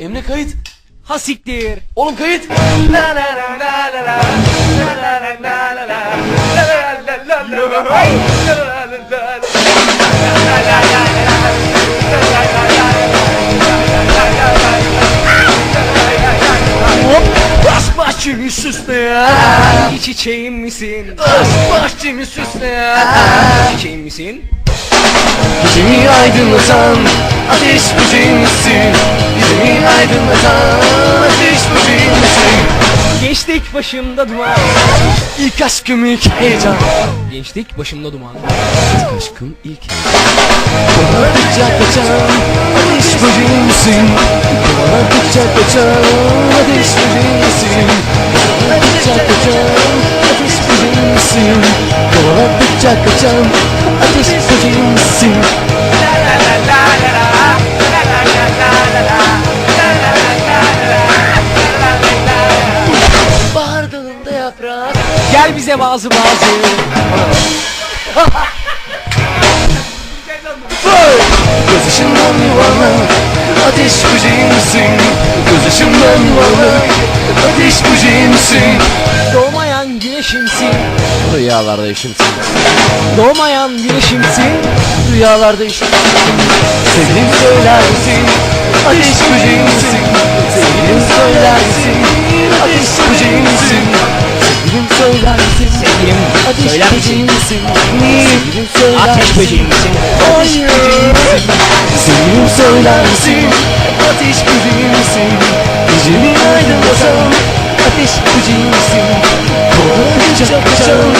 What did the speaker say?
Emre kayıt. Ha siktir. Oğlum kayıt. Bahçemi süsleyen çiçeğim misin? Aşk bahçemi süsleyen. Çiçeğim misin? Gecemi aydınlatan ateş böceğimsin. Gecemi aydınlatan ateş böceğimsin. Gençlik başımda duman. İlk aşkım ilk heyecan. Gençlik başımda duman. İlk aşkım ilk Kovaladıkça kaçan ateş böceğimsin Kovaladıkça kaçan ateş böceğimsin Kovaladıkça kaçan ateş böceğimsin Kovaladıkça kaçan ateş böceğimsin Gel bize bazı bazı. Göz ışından yuvarlak Ateş böceğimsin Göz ışından yuvarlak Ateş böceğimsin Doğmayan güneşimsin. Rüyalarda işimsin Doğmayan güneşimsin. Rüyalarda işimsin Sevgilim söyler misin? Ateş böceğimsin Sevgilim söyler misin? Ateş söyler misin Sevgilim Ateş söyler misin? Sevgilim söyler Ateş misin böceğim misin? Hayır Sevgilim söyler misin Ateş böceğimsin Gecemi aydınlatan Ateş böceğimsin Kovaladıkça kaçan